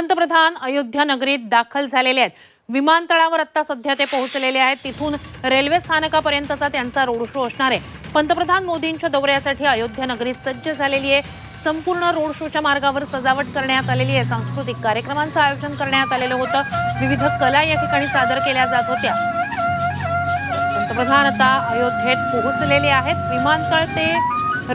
पंतप्रधान अयोध्या नगरीत दाखल झालेले आहेत. विमानतळावर आता सध्या ते पोहोचलेले आहेत. तिथून रेल्वे स्थानकापर्यंतचा त्यांचा रोड शो असणार आहे. पंतप्रधान मोदींच्या दौऱ्यासाठी अयोध्या नगरी सज्ज झालेली आहे. संपूर्ण रोड शोच्या मार्गावर सजावट करण्यात आलेली आहे. सांस्कृतिक कार्यक्रमांचं आयोजन करण्यात आलेलं होतं. विविध कला या ठिकाणी सादर केल्या जात होत्या. पंतप्रधान आता अयोध्येत पोहोचलेले आहेत. विमानतळ ते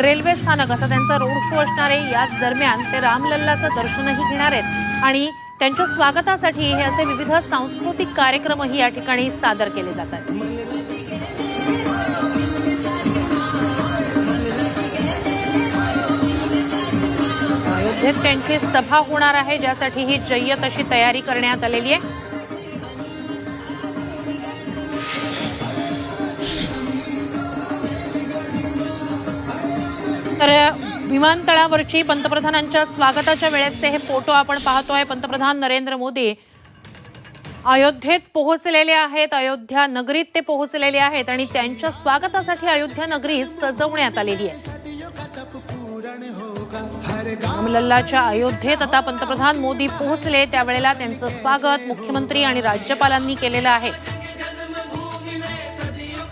रेल्वे स्थानक असा त्यांचा रोड शो असणार आहे याच दरम्यान ते रामलल्लाचं दर्शनही घेणार आहेत. आणि त्यांच्या स्वागतासाठी हे असे विविध सांस्कृतिक कार्यक्रमही या ठिकाणी सादर केले जात आहेत. अयोध्येत त्यांची सभा होणार आहे ज्यासाठी ही जय्यत अशी तयारी करण्यात आलेली आहे. तर विमानतळावरची पंतप्रधानांच्या स्वागताच्या वेळेसचे हे फोटो आपण पाहतोय. पंतप्रधान नरेंद्र मोदी अयोध्येत पोहोचलेले आहेत. अयोध्या नगरीत ते पोहोचलेले आहेत आणि त्यांच्या स्वागतासाठी अयोध्या नगरी सजवण्यात आलेली आहे. रामलल्लाच्या अयोध्येत आता पंतप्रधान मोदी पोहोचले. त्यावेळेला त्यांचं स्वागत मुख्यमंत्री आणि राज्यपालांनी केलेलं आहे.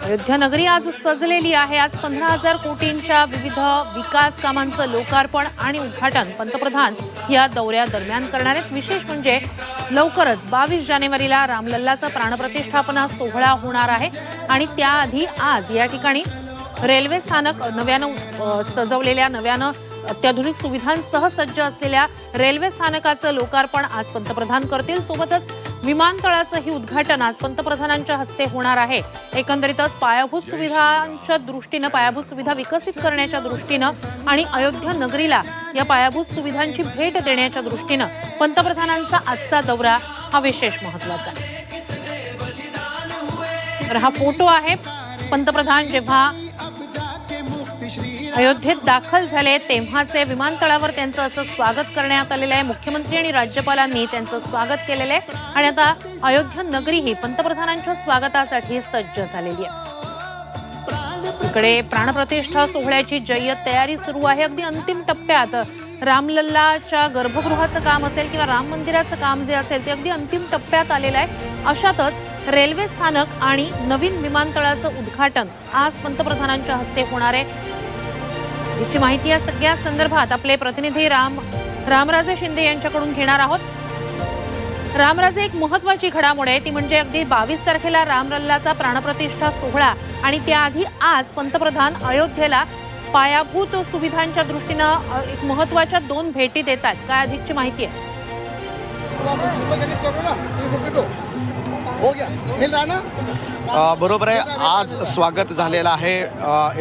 अयोध्या नगरी आज सजलेली आहे. आज पंधरा हजार कोटींच्या विविध विकास कामांचं लोकार्पण आणि उद्घाटन पंतप्रधान या दौऱ्यादरम्यान करणार आहेत. विशेष म्हणजे लवकरच बावीस जानेवारीला रामलल्लाचा प्राणप्रतिष्ठापना सोहळा होणार आहे आणि त्याआधी आज या ठिकाणी रेल्वे स्थानक नव्यानं सजवलेल्या नव्यानं अत्याधुनिक सुविधांसह सज्ज असलेल्या रेल्वे स्थानकाचं लोकार्पण आज पंतप्रधान करतील. सोबतच विमानतळाचंही उद्घाटन आज पंतप्रधानांच्या हस्ते होणार आहे. एकंदरीतच पायाभूत सुविधांच्या दृष्टीनं पायाभूत सुविधा विकसित करण्याच्या दृष्टीनं आणि अयोध्या नगरीला या पायाभूत सुविधांची भेट देण्याच्या दृष्टीनं पंतप्रधानांचा आजचा दौरा हा विशेष महत्त्वाचा आहे. तर हा फोटो आहे. पंतप्रधान जेव्हा अयोध्येत दाखल झाले तेव्हाचे विमानतळावर त्यांचं असं स्वागत करण्यात आलेलं आहे. मुख्यमंत्री आणि राज्यपालांनी त्यांचं स्वागत केलेलं आहे. आणि आता अयोध्या नगरी ही पंतप्रधानांच्या स्वागतासाठी सज्ज झालेली आहे. इकडे प्राणप्रतिष्ठा सोहळ्याची जय्यत तयारी सुरू आहे. अगदी अंतिम टप्प्यात रामलल्लाच्या गर्भगृहाचं काम असेल किंवा राम मंदिराचं काम जे असेल ते अगदी अंतिम टप्प्यात आलेलं आहे. अशातच रेल्वे स्थानक आणि नवीन विमानतळाचं उद्घाटन आज पंतप्रधानांच्या हस्ते होणार आहे. याची माहिती या सगळ्या संदर्भात आपले प्रतिनिधी राम रामराजे शिंदे यांच्याकडून घेणार आहोत. रामराजे एक महत्वाची घडामोड आहे. ती म्हणजे अगदी बावीस तारखेला रामलल्लाचा प्राणप्रतिष्ठा सोहळा आणि त्याआधी आज पंतप्रधान अयोध्येला पायाभूत सुविधांच्या दृष्टीनं एक महत्त्वाच्या दोन भेटी देतात. काय अधिकची माहिती आहे? हो गया. मिल रहा ना? बरोबर आहे. आज स्वागत झालेलं आहे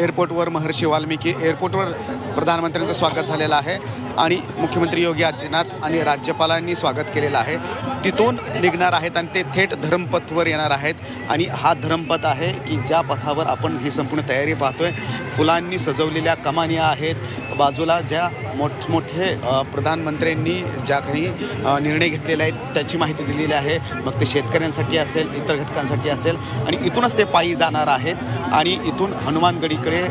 एअरपोर्टवर महर्षी वाल्मिकी. एअरपोर्टवर प्रधानमंत्र्यांचं स्वागत झालेलं आहे आणि मुख्यमंत्री योगी आदित्यनाथ आणि राज्यपालांनी स्वागत केलेलं आहे. तिथून निघणार आहेत आणि ते थेट धर्मपथवर येणार आहेत. आणि हा धर्मपथ आहे की ज्या पथावर आपण ही संपूर्ण तयारी पाहतोय. फुलांनी सजवलेल्या कमान्या आहेत. बाजूला ज्या मोठमोठे प्रधानमंत्र्यांनी ज्या काही निर्णय घेतलेले आहेत त्याची माहिती दिलेली आहे. मग ते शेतकऱ्यांसाठी असेल इतर घटकांसाठी असेल आणि इथूनच ते पायी जाणार आहेत आणि इथून हनुमानगडीकडे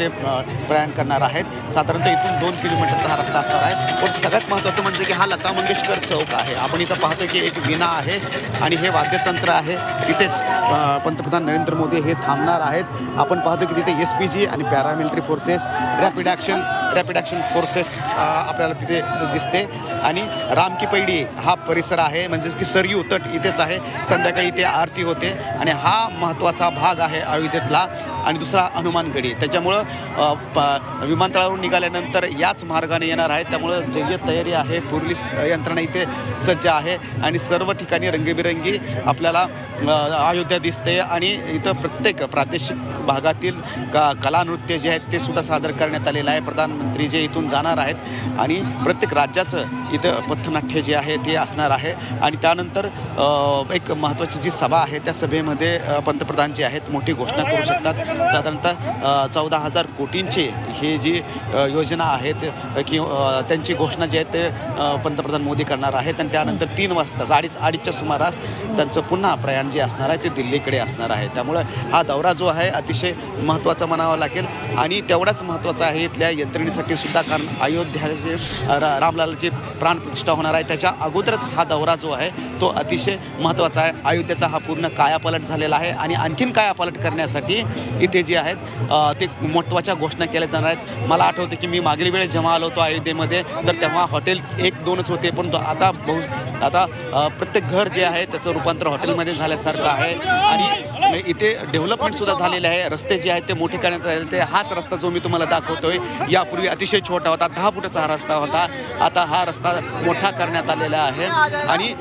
ते प्रयाण करणार आहेत. साधारणतः इथून दोन किलोमीटरचा हा रस्ता असणार आहे. पण सगळ्यात महत्त्वाचं म्हणजे की हा लता मंगेशकर चौक आहे. आपण इथं पाहतो की एक विना आहे आणि हे वाद्यतंत्र आहे. तिथेच पंतप्रधान नरेंद्र मोदी हे थांबणार आहेत. आपण पाहतो की तिथे एस पी जी आणि paramilitary forces rapid action rapid action forces आपल्याला तिथे दिसते. आणि राम की पैडी हा परिसर आहे. म्हणजेच की सरयू तट इथेच आहे. संध्याकाळी इथे आरती होते. आणि हा महत्त्वाचा भाग आहे अयोध्येतला आणि दुसरा हनुमानगडी त्याच्यामुळं प- विमानतळावरून निघाल्यानंतर याच मार्गाने येणार आहे त्यामुळं जय्यत तयारी आहे पोलीस यंत्रणा इथे सज्ज आहे आणि सर्व ठिकाणी रंगीबिरंगी आपल्याला अयोध्या दिसते आणि इथं प्रत्येक प्रादेशिक भागातील का कला नृत्य जे आहेत ते सुद्धा सादर करण्यात आलेलं आहे. प्रधानमंत्री जे इथून जाणार आहेत आणि प्रत्येक राज्याचं इथं पथनाट्य जे आहे ते असणार आहे. आणि त्यानंतर एक महत्त्वाची जी सभा आहे त्या सभेमध्ये पंतप्रधान जे आहेत मोठी घोषणा करू शकतात. साधारणतः चौदा हजार कोटींची ही जी योजना आहेत किंवा त्यांची घोषणा जी आहे ते पंतप्रधान मोदी करणार आहेत आणि त्यानंतर तीन वाजता अडीच अडीचच्या सुमारास त्यांचं पुन्हा प्रयाण जे असणार आहे ते दिल्लीकडे असणार आहे. त्यामुळे हा दौरा जो आहे अतिशय महत्त्वाचा म्हणावा लागेल आणि तेवढाच महत्त्वाचा आहे इथल्या यंत्रणेसाठी सुद्धा कारण अयोध्याचे रा रामलालाची प्राणप्रतिष्ठा होणार आहे. त्याच्या अगोदरच हा दौरा जो आहे तो अतिशय महत्त्वाचा आहे. अयोध्येचा हा पूर्ण कायापालट झालेला आहे आणि आणखीन कायापालट करण्यासाठी इथे जे आहेत ते महत्त्वाच्या घोषणा केल्या जाणार आहेत. मला आठवते की मी मागील वेळेस जेव्हा आलो होतो अयोध्येमध्ये तर तेव्हा हॉटेल एक दोनच होते परंतु आता बहु आता प्रत्येक घर जे आहे त्याचं रूपांतर हॉटेलमध्ये झाल्यासारखं आहे. आणि इथे डेव्हलपमेंटसुद्धा झालेले आहे. रस्ते जे आहेत ते मोठे करण्यात आले ते हाच रस्ता जो मी तुम्हाला दाखवतोय यापूर्वी अतिशय छोटा होता. दहा फुटाचा हा रस्ता होता. आता हा रस्ता मोठा करण्यात आलेला आहे. आणि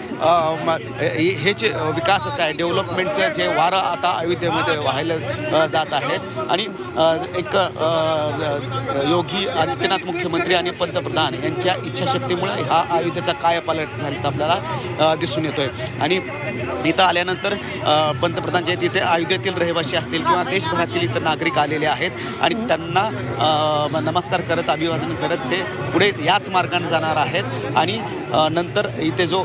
हे हे जे विकासाचं आहे डेव्हलपमेंटचं जे वारं आता अयोध्येमध्ये व्हायला जात आहेत. आणि एक योगी आदित्यनाथ मुख्यमंत्री आणि पंतप्रधान यांच्या इच्छाशक्तीमुळे हा आयोध्येचा काय पालट झाल्याचं आपल्याला दिसून येतोय. आणि इथं आल्यानंतर पंतप्रधान जे तिथे अयोध्येतील रहिवासी असतील किंवा देशभरातील इतर नागरिक आलेले आहेत आणि त्यांना नमस्कार करत अभिवादन करत ते पुढे याच मार्गाने जाणार आहेत. आणि नंतर इथे जो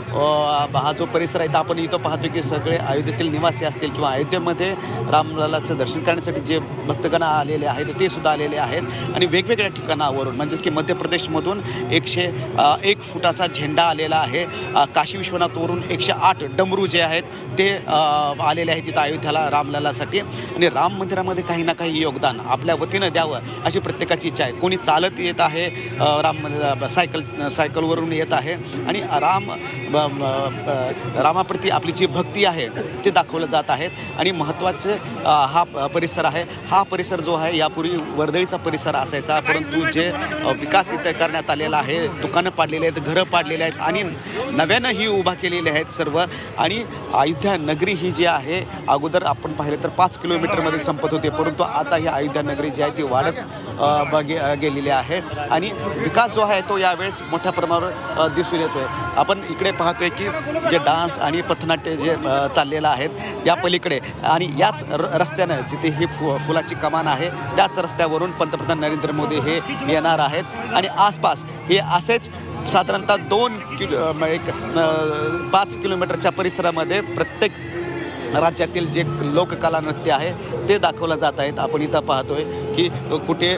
हा जो परिसर आहे इथं आपण इथं पाहतो की सगळे अयोध्येतील निवासी असतील किंवा अयोध्येमध्ये रामलालाचं दर्शन करण्यासाठी जे भक्तगण आलेले आहेत ते सुद्धा आलेले आहेत. आणि वेगवेगळ्या ठिकाणावरून म्हणजेच की मध्य प्रदेशमधून एकशे एक फुटाचा झेंडा आलेला आहे. काशी विश्वनाथवरून एकशे आठ डमरू जे जे आहेत ते आलेले आहेत तिथं अयोध्याला रामलालासाठी. आणि राम मंदिरामध्ये काही ना काही योगदान आपल्या वतीनं द्यावं अशी प्रत्येकाची इच्छा आहे. कोणी चालत येत आहे राम मंदिर सायकल सायकलवरून येत आहे आणि राम ब- रामाप्रती आपली जी भक्ती आहे ते दाखवलं जात आहेत. आणि महत्त्वाचे हा परिसर आहे. हा परिसर जो आहे यापूर्वी वर्दळीचा परिसर असायचा. परंतु जे विकास इथे करण्यात आलेला आहे दुकानं पाडलेली आहेत घरं पाडलेली आहेत आणि नव्यानं ही उभा केलेली आहेत सर्व. आणि अयोध्या नगरी ही जी आहे अगोदर आपण पाहिलं तर पाच किलोमीटरमध्ये संपत होते परंतु आता ही अयोध्या नगरी जी आहे ती वाढत गेलेली आहे. आणि विकास जो आहे तो यावेळेस मोठ्या प्रमाणावर दिसून दिसून येतोय. आपण इकडे पाहतोय की जे डान्स आणि पथनाट्य जे चाललेलं आहेत या पलीकडे. आणि याच र रस्त्यानं जिथे ही फु फुलाची कमान आहे त्याच रस्त्यावरून पंतप्रधान नरेंद्र मोदी हे येणार आहेत. आणि आसपास हे असेच साधारणतः दोन किलो एक पाच किलोमीटरच्या परिसरामध्ये प्रत्येक राज्यातील जे लोककला नृत्य आहे ते दाखवलं जात आहेत. आपण इथं पाहतोय की कुठे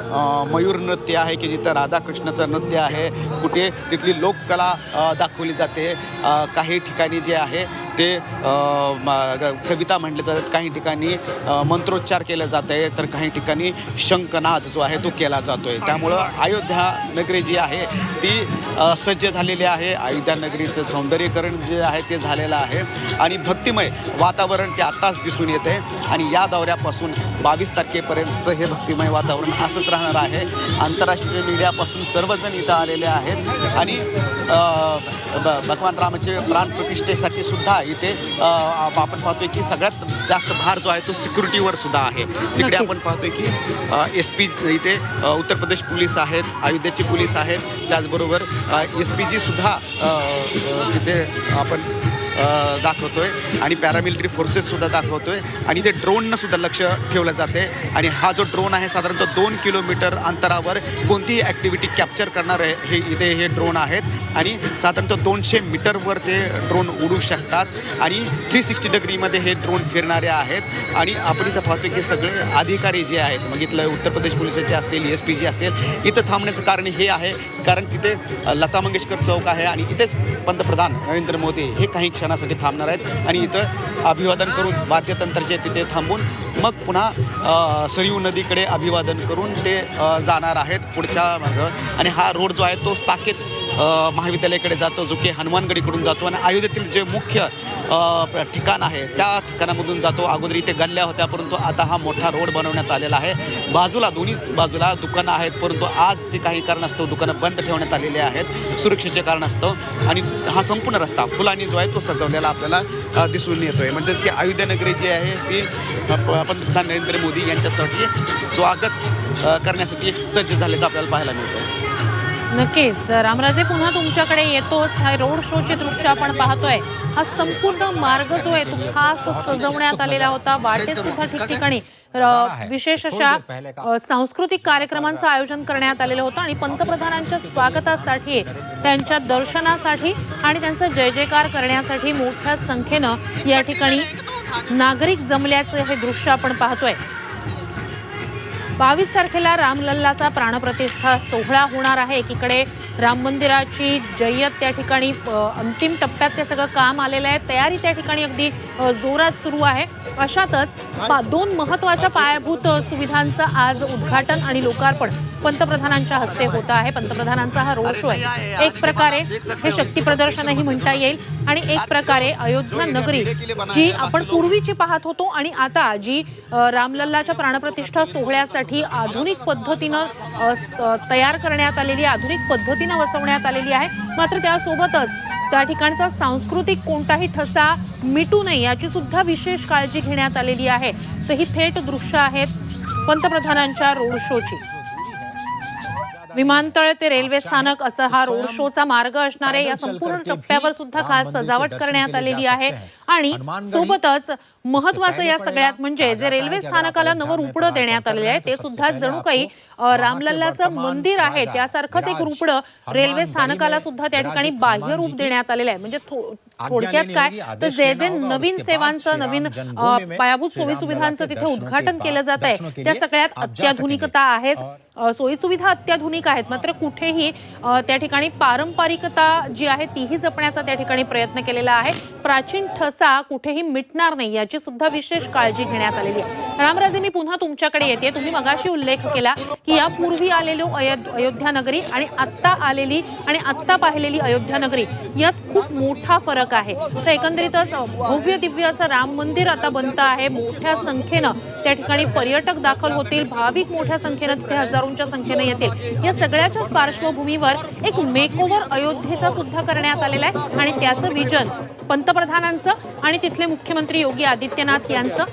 मयूर नृत्य आहे की जिथं राधाकृष्णाचं नृत्य आहे कुठे तिथली लोककला दाखवली जाते. काही ठिकाणी जे आहे ते कविता म्हटले जातात. काही ठिकाणी मंत्रोच्चार केला जात आहे तर काही ठिकाणी शंखनाद जो आहे तो केला जातो आहे त्यामुळं अयोध्या नगरी जी आहे ती सज्ज झालेली आहे. अयोध्या नगरीचं सौंदर्यीकरण जे आहे ते झालेलं आहे. आणि भक्तिमय वातावरण ते आत्ताच दिसून येते आणि या दौऱ्यापासून बावीस तारखेपर्यंतचं हे भक्तिमय वातावरण असंच राहणार आहे. आंतरराष्ट्रीय मीडियापासून सर्वजण इथं आलेले आहेत. आणि भगवान रामाचे प्राणप्रतिष्ठेसाठी सुद्धा इथे आपण पाहतोय की सगळ्यात जास्त भार जो आहे तो सिक्युरिटीवर सुद्धा आहे. तिकडे. आपण पाहतोय की एस पी इथे उत्तर प्रदेश पोलीस आहेत अयोध्येचे पोलीस आहेत. त्याचबरोबर एस पी जी सुद्धा तिथे आपण दाखवतो दाखवतोय. आणि पॅरामिलिटरी फोर्सेससुद्धा दाखवतोय. आणि ते ड्रोननं सुद्धा लक्ष ठेवलं जाते. आणि हा जो ड्रोन आहे साधारणतः दोन किलोमीटर अंतरावर कोणतीही ॲक्टिव्हिटी कॅप्चर करणारे हे इथे हे ड्रोन आहेत. आणि साधारणतः दोनशे मीटरवर ते ड्रोन उडू शकतात. आणि थ्री सिक्स्टी डिग्रीमध्ये हे ड्रोन फिरणारे आहेत. आणि आपण इथं पाहतो की सगळे अधिकारी जे आहेत मग इथलं उत्तर प्रदेश पोलिसाचे असतील एस पी जी असतील इथं थांबण्याचं कारण हे आहे. कारण तिथे लता मंगेशकर चौक आहे. आणि इथेच पंतप्रधान नरेंद्र मोदी हे काही अभिवादनासाठी थांबणार आहेत. आणि इथं अभिवादन करून वाद्यतंत्राचे तिथे थांबून मग पुन्हा सरयू नदीकडे अभिवादन करून ते जाणार आहेत पुढच्या मार्ग आणि हा रोड जो आहे तो साकेत महाविद्यालयाकडे जातो जो की हनुमानगडीकडून जातो आणि अयोध्येतील जे मुख्य ठिकाण आहे त्या ठिकाणामधून जातो. अगोदर इथे गल्ल्या होत्या परंतु आता हा मोठा रोड बनवण्यात आलेला आहे. बाजूला दोन्ही बाजूला दुकानं आहेत परंतु आज ते काही कारणास्तव दुकानं बंद ठेवण्यात आलेली आहेत. सुरक्षेचे कारणास्तव. आणि हा संपूर्ण रस्ता फुलांनी जो आहे तो सजवलेला आपल्याला दिसून येतो आहे म्हणजेच की अयोध्यानगरी जी आहे ती पंतप्रधान नरेंद्र मोदी यांच्यासाठी स्वागत करण्यासाठी सज्ज झाल्याचं आपल्याला पाहायला मिळतं नक्कीच. रामराजे पुन्हा तुमच्याकडे येतोच. हा रोड शोचे दृश्य आपण पाहतोय. हा संपूर्ण मार्ग जो आहे तो खास सजवण्यात आलेला होता. वाटेत सुद्धा ठिकठिकाणी विशेष अशा सांस्कृतिक कार्यक्रमांचं आयोजन करण्यात आलेलं होतं आणि पंतप्रधानांच्या स्वागतासाठी त्यांच्या दर्शनासाठी आणि त्यांचा जय जयकार करण्यासाठी मोठ्या संख्येनं या ठिकाणी नागरिक जमल्याचं हे दृश्य आपण पाहतोय. बावीस तारखेला रामलल्लाचा प्राणप्रतिष्ठा सोहळा होणार आहे. एकीकडे राम मंदिराची जय्यत त्या ठिकाणी अंतिम टप्प्यात ते सगळं काम आलेलं आहे. तयारी त्या ठिकाणी अगदी जोरात सुरू आहे. अशातच दोन महत्त्वाच्या पायाभूत सुविधांचं आज उद्घाटन आणि लोकार्पण पंतप्रधानांच्या हस्ते होत आहे. पंतप्रधानांचा हा रोड शो आहे. एक प्रकारे हे शक्ती प्रदर्शनही म्हणता येईल आणि एक प्रकारे अयोध्या नगरी जी आपण पूर्वीची पाहत होतो आणि आता जी रामलल्लाच्या प्राणप्रतिष्ठा सोहळ्यासाठी आधुनिक पद्धतीनं तयार करण्यात आलेली आधुनिक पद्धतीनं वसवण्यात आलेली आहे. मात्र त्यासोबतच त्या ठिकाणचा सांस्कृतिक कोणताही ठसा मिटू नये याची सुद्धा विशेष काळजी घेण्यात आलेली आहे. तर ही थेट दृश्य आहेत पंतप्रधानांच्या रोड शोची. विमानतळ ते रेल्वे स्थानक असं हा रोड शोचा मार्ग असणार या संपूर्ण टप्प्यावर सुद्धा खास सजावट करण्यात आलेली आहे. आणि सोबतच महत्वाचं या सगळ्यात म्हणजे जे रेल्वे स्थानकाला नवं रुपडं देण्यात आलेलं आहे. ते सुद्धा जणू काही रामलल्लाचं मंदिर आहे त्यासारखंच एक रुपडं रेल्वे स्थानकाला सुद्धा त्या ठिकाणी बाह्य रूप देण्यात आलेलं आहे. म्हणजे थोडक्यात काय? तर जे जे नवीन सेवांचं नवीन पायाभूत सोयी सुविधांचं तिथे उद्घाटन केलं. जात आहे त्या सगळ्यात अत्याधुनिकता आहेच सोयीसुविधा अत्याधुनिक आहेत. मात्र कुठेही त्या ठिकाणी पारंपरिकता जी आहे तीही जपण्याचा त्या ठिकाणी प्रयत्न केलेला आहे. प्राचीन ठसा कुठेही मिटणार नाही याची सुद्धा विशेष काळजी घेण्यात आलेली आहे. रामराजे मी पुन्हा तुमच्याकडे येते. तुम्ही मगाशी उल्लेख केला की यापूर्वी आलेलो अयोध्या नगरी आणि आत्ता आलेली आणि आत्ता पाहिलेली अयोध्या नगरी यात खूप मोठा फरक आहे. तर एकंदरीतच भव्य दिव्य असं राम मंदिर आता बनतं आहे. मोठ्या संख्येनं त्या ठिकाणी पर्यटक दाखल होतील. भाविक मोठ्या संख्येनं तिथे हजारोंच्या संख्येनं येतील. या सगळ्याच्याच पार्श्वभूमीवर एक मेकओव्हर अयोध्येचा सुद्धा करण्यात आलेला आहे आणि त्याचं विजन पंतप्रधानांचं आणि तिथले मुख्यमंत्री योगी आदित्यनाथ यांचं.